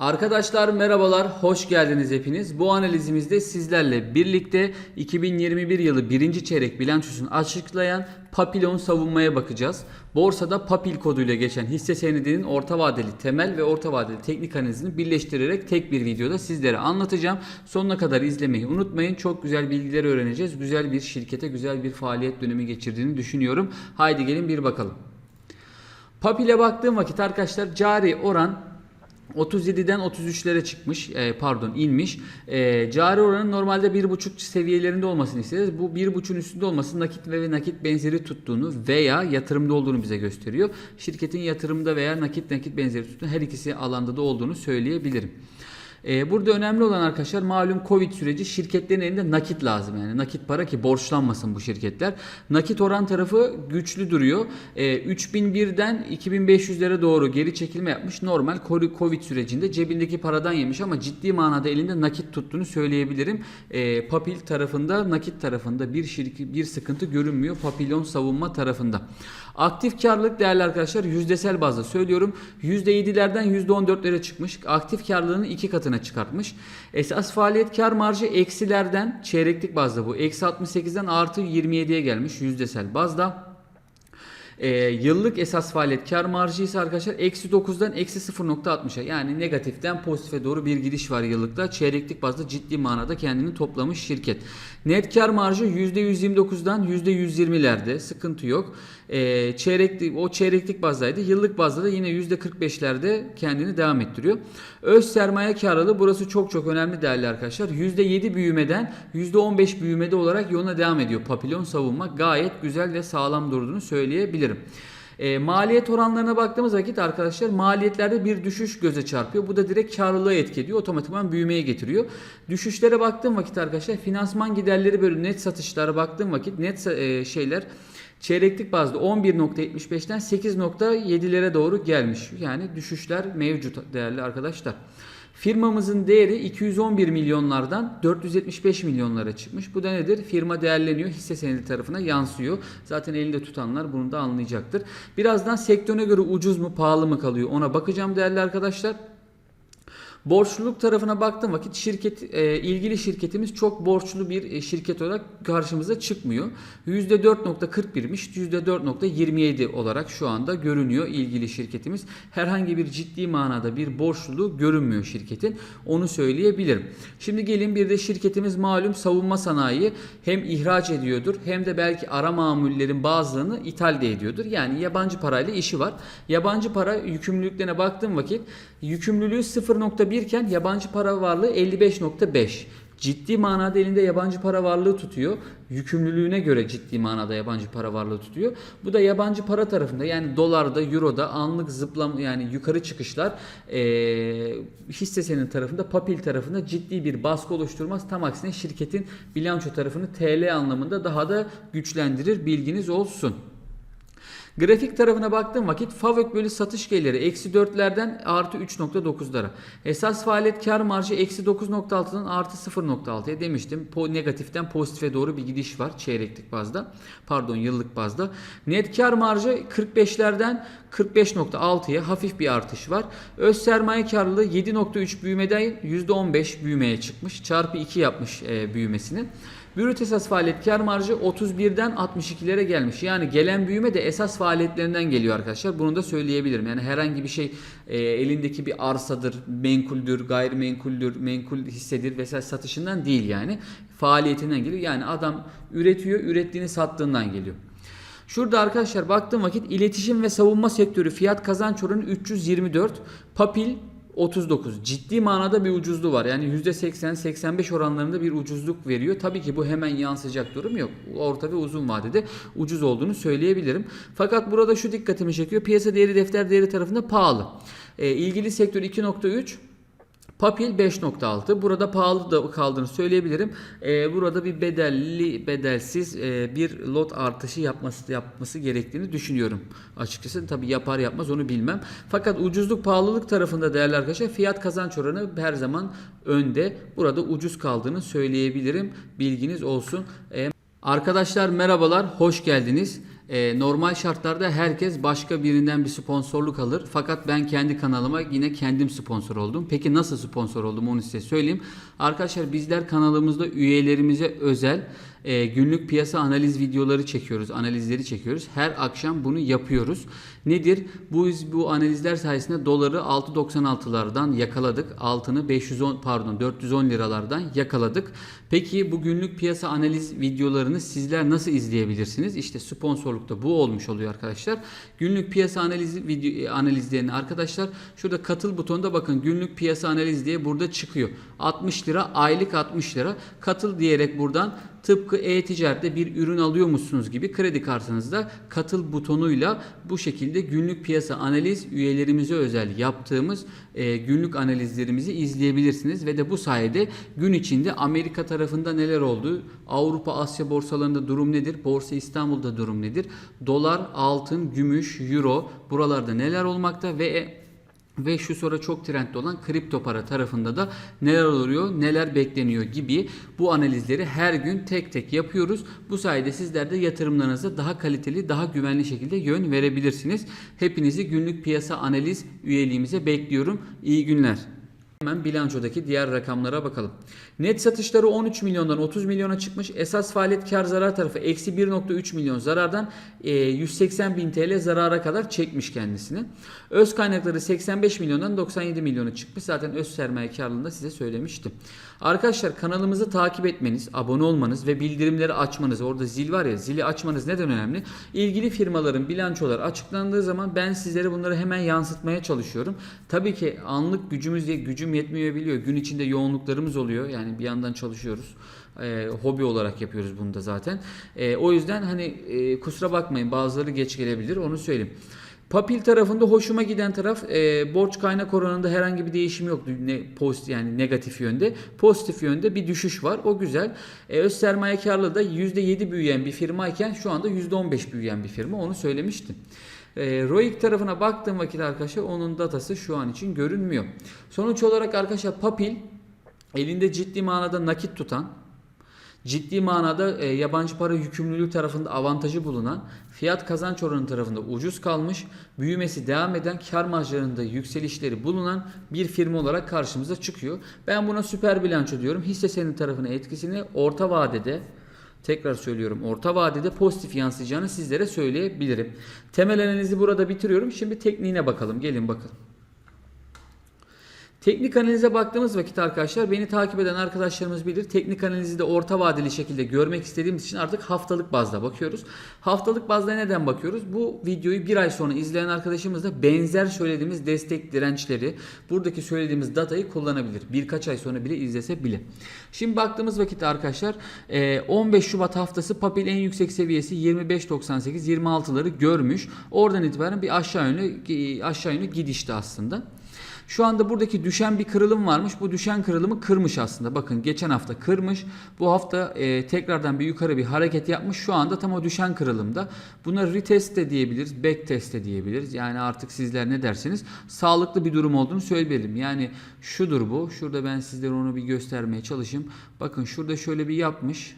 Arkadaşlar merhabalar, hoş geldiniz hepiniz. Bu analizimizde sizlerle birlikte 2021 yılı birinci çeyrek bilançosunu açıklayan Papillon savunmaya bakacağız. Borsada Papil koduyla geçen hisse senedinin orta vadeli temel ve orta vadeli teknik analizini birleştirerek tek bir videoda sizlere anlatacağım. Sonuna kadar izlemeyi unutmayın. Çok güzel bilgiler öğreneceğiz. Güzel bir şirkete, güzel bir faaliyet dönemi geçirdiğini düşünüyorum. Haydi gelin bir bakalım. Papil'e baktığım vakit arkadaşlar cari oran 37'den 33'lere çıkmış e, pardon inmiş. E, cari oranın normalde 1.5 seviyelerinde olmasını isteriz. Bu 1.5'ün üstünde olması nakit ve nakit benzeri tuttuğunu veya yatırımda olduğunu bize gösteriyor. Şirketin yatırımda veya nakit nakit benzeri tuttuğunu her ikisi alanda da olduğunu söyleyebilirim. Ee, burada önemli olan arkadaşlar malum Covid süreci şirketlerin elinde nakit lazım. Yani nakit para ki borçlanmasın bu şirketler. Nakit oran tarafı güçlü duruyor. Ee, 3001'den 2500'lere doğru geri çekilme yapmış. Normal Covid sürecinde cebindeki paradan yemiş ama ciddi manada elinde nakit tuttuğunu söyleyebilirim. Ee, Papil tarafında nakit tarafında bir şirket bir sıkıntı görünmüyor. Papillon savunma tarafında. Aktif karlılık değerli arkadaşlar yüzdesel bazda söylüyorum. %7'lerden %14'lere çıkmış. Aktif karlılığını iki katına çıkartmış. Esas faaliyet kar marjı eksilerden çeyreklik bazda bu. Eksi 68'den artı 27'ye gelmiş yüzdesel bazda. Ee, yıllık esas faaliyet kar marjı ise arkadaşlar eksi 9'dan eksi 0.60'a yani negatiften pozitife doğru bir gidiş var yıllıkta. Çeyreklik bazda ciddi manada kendini toplamış şirket. Net kar marjı %129'dan %120'lerde sıkıntı yok. Ee, çeyreklik, o çeyreklik bazdaydı. Yıllık bazda da yine %45'lerde kendini devam ettiriyor. Öz sermaye karlılığı burası çok çok önemli değerli arkadaşlar. %7 büyümeden %15 büyümede olarak yoluna devam ediyor. Papillon savunma gayet güzel ve sağlam durduğunu söyleyebilirim. E, maliyet oranlarına baktığımız vakit arkadaşlar maliyetlerde bir düşüş göze çarpıyor. Bu da direkt karlılığı etki ediyor. Otomatikman büyümeye getiriyor. Düşüşlere baktığım vakit arkadaşlar finansman giderleri bölü net satışlara baktığım vakit net e, şeyler çeyreklik bazda 11.75'ten 8.7'lere doğru gelmiş. Yani düşüşler mevcut değerli arkadaşlar. Firmamızın değeri 211 milyonlardan 475 milyonlara çıkmış. Bu da nedir? Firma değerleniyor, hisse senedi tarafına yansıyor. Zaten elinde tutanlar bunu da anlayacaktır. Birazdan sektöre göre ucuz mu, pahalı mı kalıyor ona bakacağım değerli arkadaşlar. Borçluluk tarafına baktığım vakit şirket e, ilgili şirketimiz çok borçlu bir e, şirket olarak karşımıza çıkmıyor. %4.41'miş, %4.27 olarak şu anda görünüyor ilgili şirketimiz. Herhangi bir ciddi manada bir borçluluğu görünmüyor şirketin. Onu söyleyebilirim. Şimdi gelin bir de şirketimiz malum savunma sanayi hem ihraç ediyordur hem de belki ara mamullerin bazılarını ithal de ediyordur. Yani yabancı parayla işi var. Yabancı para yükümlülüklerine baktığım vakit yükümlülüğü 0.1 iken yabancı para varlığı 55.5. Ciddi manada elinde yabancı para varlığı tutuyor. Yükümlülüğüne göre ciddi manada yabancı para varlığı tutuyor. Bu da yabancı para tarafında yani dolarda, euroda anlık zıplam yani yukarı çıkışlar e, hisse senin tarafında, papil tarafında ciddi bir baskı oluşturmaz. Tam aksine şirketin bilanço tarafını TL anlamında daha da güçlendirir. Bilginiz olsun. Grafik tarafına baktığım vakit FAVÖK bölü satış geliri eksi 4'lerden artı 3.9'lara. Esas faaliyet kar marjı eksi 9.6'dan artı 0.6'ya demiştim. Po negatiften pozitife doğru bir gidiş var çeyreklik bazda. Pardon yıllık bazda. Net kar marjı 45'lerden 45.6'ya hafif bir artış var. Öz sermaye karlılığı 7.3 büyümeden %15 büyümeye çıkmış. Çarpı 2 yapmış e, büyümesini. Brüt esas faaliyet kar marjı 31'den 62'lere gelmiş. Yani gelen büyüme de esas faaliyetlerinden geliyor arkadaşlar. Bunu da söyleyebilirim. Yani herhangi bir şey e, elindeki bir arsadır, menkuldür, gayrimenkuldür, menkul hissedir vesaire satışından değil yani. Faaliyetinden geliyor. Yani adam üretiyor, ürettiğini sattığından geliyor. Şurada arkadaşlar baktığım vakit iletişim ve savunma sektörü fiyat kazanç oranı 324, Papil 39. Ciddi manada bir ucuzluğu var. Yani %80-85 oranlarında bir ucuzluk veriyor. Tabii ki bu hemen yansıyacak durum yok. Orta ve uzun vadede ucuz olduğunu söyleyebilirim. Fakat burada şu dikkatimi çekiyor. Piyasa değeri defter değeri tarafında pahalı. E, ilgili sektör 2.3 Papil 5.6. Burada pahalı da kaldığını söyleyebilirim. Ee, burada bir bedelli, bedelsiz e, bir lot artışı yapması yapması gerektiğini düşünüyorum. Açıkçası tabi yapar yapmaz onu bilmem. Fakat ucuzluk pahalılık tarafında değerli arkadaşlar fiyat kazanç oranı her zaman önde. Burada ucuz kaldığını söyleyebilirim. Bilginiz olsun. Ee, arkadaşlar merhabalar, hoş geldiniz. E, normal şartlarda herkes başka birinden bir sponsorluk alır. Fakat ben kendi kanalıma yine kendim sponsor oldum. Peki nasıl sponsor oldum onu size söyleyeyim. Arkadaşlar bizler kanalımızda üyelerimize özel e, günlük piyasa analiz videoları çekiyoruz, analizleri çekiyoruz. Her akşam bunu yapıyoruz. Nedir? Bu bu analizler sayesinde doları 6.96'lardan yakaladık. Altını 510 pardon 410 liralardan yakaladık. Peki bu günlük piyasa analiz videolarını sizler nasıl izleyebilirsiniz? İşte sponsorlukta bu olmuş oluyor arkadaşlar. Günlük piyasa analizi video analizlerini arkadaşlar şurada katıl butonunda bakın günlük piyasa analiz diye burada çıkıyor. 60 lira aylık 60 lira. Katıl diyerek buradan tıpkı e-ticarette bir ürün alıyormuşsunuz gibi kredi kartınızda katıl butonuyla bu şekilde günlük piyasa analiz üyelerimize özel yaptığımız e, günlük analizlerimizi izleyebilirsiniz. Ve de bu sayede gün içinde Amerika tarafında neler oldu, Avrupa, Asya borsalarında durum nedir, Borsa İstanbul'da durum nedir, dolar, altın, gümüş, euro buralarda neler olmakta? Ve ve şu sıra çok trendde olan kripto para tarafında da neler oluyor, neler bekleniyor gibi bu analizleri her gün tek tek yapıyoruz. Bu sayede sizler de yatırımlarınıza daha kaliteli, daha güvenli şekilde yön verebilirsiniz. Hepinizi günlük piyasa analiz üyeliğimize bekliyorum. İyi günler. Hemen bilançodaki diğer rakamlara bakalım. Net satışları 13 milyondan 30 milyona çıkmış. Esas faaliyet kar zarar tarafı eksi 1.3 milyon zarardan e, 180 bin TL zarara kadar çekmiş kendisini. Öz kaynakları 85 milyondan 97 milyona çıkmış. Zaten öz sermaye karlılığında size söylemiştim. Arkadaşlar kanalımızı takip etmeniz, abone olmanız ve bildirimleri açmanız. Orada zil var ya zili açmanız neden önemli? İlgili firmaların bilançoları açıklandığı zaman ben sizlere bunları hemen yansıtmaya çalışıyorum. Tabii ki anlık gücümüz diye gücüm yetmeyebiliyor. Gün içinde yoğunluklarımız oluyor. Yani bir yandan çalışıyoruz. E, hobi olarak yapıyoruz bunu da zaten. E, o yüzden hani e, kusura bakmayın bazıları geç gelebilir onu söyleyeyim. Papil tarafında hoşuma giden taraf e, borç kaynak oranında herhangi bir değişim yok. Ne, pozitif yani negatif yönde. Pozitif yönde bir düşüş var. O güzel. E, öz sermaye karlılığı da %7 büyüyen bir firmayken şu anda %15 büyüyen bir firma. Onu söylemiştim. E, ROIC tarafına baktığım vakit arkadaşlar onun datası şu an için görünmüyor. Sonuç olarak arkadaşlar Papil elinde ciddi manada nakit tutan ciddi manada e, yabancı para yükümlülüğü tarafında avantajı bulunan, fiyat kazanç oranı tarafında ucuz kalmış, büyümesi devam eden, kar marjlarında yükselişleri bulunan bir firma olarak karşımıza çıkıyor. Ben buna süper bilanço diyorum. Hisse senedi tarafına etkisini orta vadede Tekrar söylüyorum orta vadede pozitif yansıyacağını sizlere söyleyebilirim. Temel analizi burada bitiriyorum. Şimdi tekniğine bakalım. Gelin bakalım. Teknik analize baktığımız vakit arkadaşlar beni takip eden arkadaşlarımız bilir. Teknik analizi de orta vadeli şekilde görmek istediğimiz için artık haftalık bazda bakıyoruz. Haftalık bazda neden bakıyoruz? Bu videoyu bir ay sonra izleyen arkadaşımız da benzer söylediğimiz destek dirençleri, buradaki söylediğimiz datayı kullanabilir. Birkaç ay sonra bile izlese bile. Şimdi baktığımız vakit arkadaşlar 15 Şubat haftası Papil en yüksek seviyesi 25.98 26'ları görmüş. Oradan itibaren bir aşağı yönlü aşağı yönlü gidişti aslında. Şu anda buradaki düşen bir kırılım varmış. Bu düşen kırılımı kırmış aslında. Bakın geçen hafta kırmış. Bu hafta e, tekrardan bir yukarı bir hareket yapmış. Şu anda tam o düşen kırılımda. Buna retest de diyebiliriz. Back test de diyebiliriz. Yani artık sizler ne dersiniz? Sağlıklı bir durum olduğunu söyleyelim. Yani şudur bu. Şurada ben sizlere onu bir göstermeye çalışayım. Bakın şurada şöyle bir yapmış.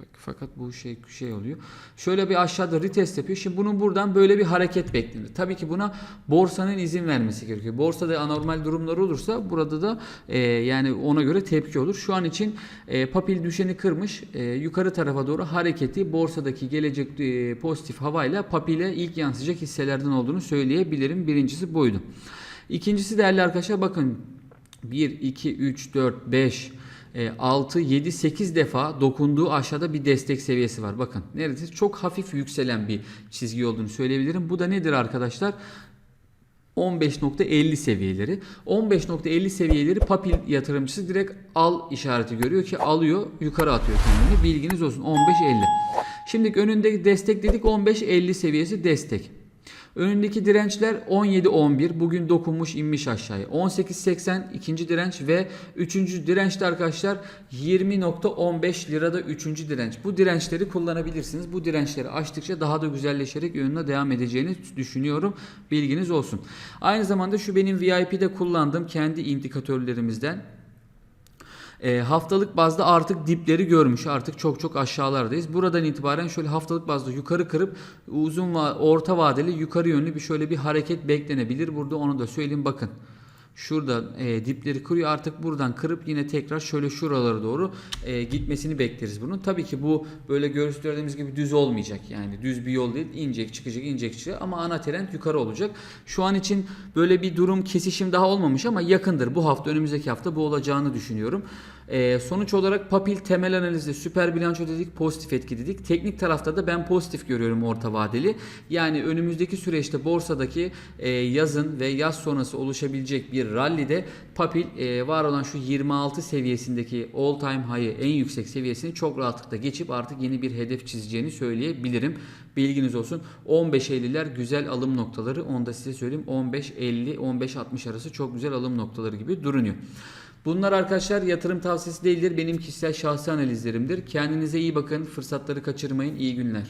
Bak, fakat bu şey şey oluyor. Şöyle bir aşağıda retest yapıyor. Şimdi bunun buradan böyle bir hareket beklenir. Tabii ki buna borsanın izin vermesi gerekiyor. Borsada anormal durumlar olursa burada da e, yani ona göre tepki olur. Şu an için e, papil düşeni kırmış. E, yukarı tarafa doğru hareketi borsadaki gelecek e, pozitif havayla papile ilk yansıyacak hisselerden olduğunu söyleyebilirim. Birincisi buydu. İkincisi değerli arkadaşlar bakın 1, 2, 3, 4, 5, 6, 7, 8 defa dokunduğu aşağıda bir destek seviyesi var. Bakın neredeyse çok hafif yükselen bir çizgi olduğunu söyleyebilirim. Bu da nedir arkadaşlar? 15.50 seviyeleri. 15.50 seviyeleri papil yatırımcısı direkt al işareti görüyor ki alıyor yukarı atıyor kendini. Bilginiz olsun 15.50. Şimdi önünde destek dedik 15.50 seviyesi destek. Önündeki dirençler 17-11 bugün dokunmuş inmiş aşağıya. 18-80 ikinci direnç ve üçüncü dirençte arkadaşlar 20.15 lirada üçüncü direnç. Bu dirençleri kullanabilirsiniz. Bu dirençleri açtıkça daha da güzelleşerek yönüne devam edeceğini düşünüyorum. Bilginiz olsun. Aynı zamanda şu benim VIP'de kullandığım kendi indikatörlerimizden E, haftalık bazda artık dipleri görmüş. Artık çok çok aşağılardayız. Buradan itibaren şöyle haftalık bazda yukarı kırıp uzun va- orta vadeli yukarı yönlü bir şöyle bir hareket beklenebilir. Burada onu da söyleyeyim bakın. Şurada e, dipleri kırıyor artık buradan kırıp yine tekrar şöyle şuralara doğru e, gitmesini bekleriz bunun. Tabii ki bu böyle gösterdiğimiz gibi düz olmayacak yani düz bir yol değil inecek çıkacak inecek çıkacak ama ana trend yukarı olacak. Şu an için böyle bir durum kesişim daha olmamış ama yakındır bu hafta önümüzdeki hafta bu olacağını düşünüyorum. E, sonuç olarak papil temel analizde süper bilanço dedik pozitif etki dedik. Teknik tarafta da ben pozitif görüyorum orta vadeli. Yani önümüzdeki süreçte borsadaki e, yazın ve yaz sonrası oluşabilecek bir rallide papil e, var olan şu 26 seviyesindeki all time high'ı en yüksek seviyesini çok rahatlıkla geçip artık yeni bir hedef çizeceğini söyleyebilirim. Bilginiz olsun. 15.50'ler güzel alım noktaları. Onu da size söyleyeyim. 15.50 15.60 arası çok güzel alım noktaları gibi durunuyor. Bunlar arkadaşlar yatırım tavsiyesi değildir. Benim kişisel şahsi analizlerimdir. Kendinize iyi bakın. Fırsatları kaçırmayın. İyi günler.